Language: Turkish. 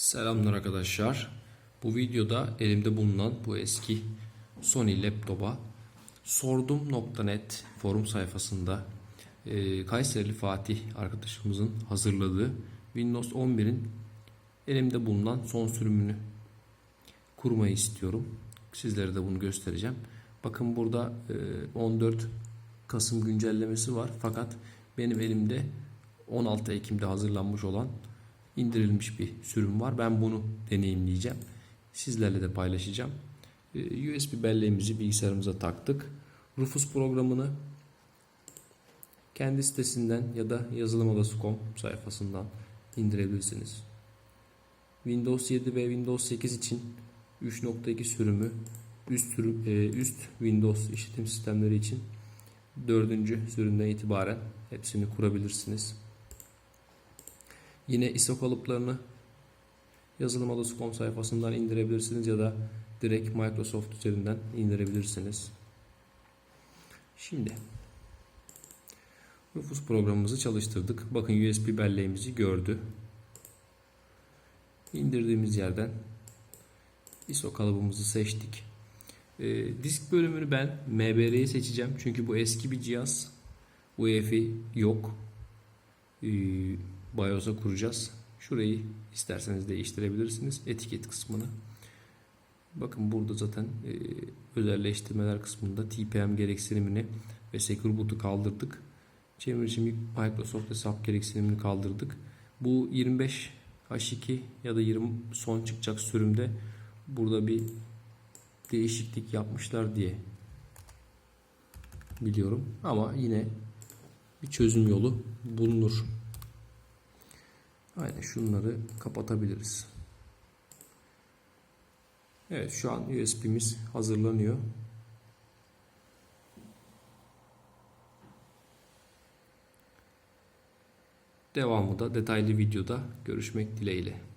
Selamlar arkadaşlar. Bu videoda elimde bulunan bu eski Sony laptopa sordum.net forum sayfasında e, Kayserili Fatih arkadaşımızın hazırladığı Windows 11'in elimde bulunan son sürümünü kurmayı istiyorum. Sizlere de bunu göstereceğim. Bakın burada e, 14 Kasım güncellemesi var. Fakat benim elimde 16 Ekim'de hazırlanmış olan indirilmiş bir sürüm var. Ben bunu deneyimleyeceğim. Sizlerle de paylaşacağım. Ee, USB belleğimizi bilgisayarımıza taktık. Rufus programını kendi sitesinden ya da yazılımodası.com sayfasından indirebilirsiniz. Windows 7 ve Windows 8 için 3.2 sürümü üst, e, üst Windows işletim sistemleri için 4. sürümden itibaren hepsini kurabilirsiniz. Yine ISO kalıplarını yazılımodası.com sayfasından indirebilirsiniz ya da direkt Microsoft üzerinden indirebilirsiniz. Şimdi Rufus programımızı çalıştırdık. Bakın USB belleğimizi gördü. İndirdiğimiz yerden ISO kalıbımızı seçtik. Ee, disk bölümünü ben MBR'yi seçeceğim. Çünkü bu eski bir cihaz. UEFI yok. Ee, BIOS'a kuracağız. Şurayı isterseniz değiştirebilirsiniz. Etiket kısmını. Bakın burada zaten e, özelleştirmeler kısmında TPM gereksinimini ve Secure Boot'u kaldırdık. Çevrimiçi Microsoft hesap gereksinimini kaldırdık. Bu 25 H2 ya da 20 son çıkacak sürümde burada bir değişiklik yapmışlar diye biliyorum. Ama yine bir çözüm yolu bulunur. Aynen şunları kapatabiliriz. Evet şu an USB'miz hazırlanıyor. Devamı da detaylı videoda görüşmek dileğiyle.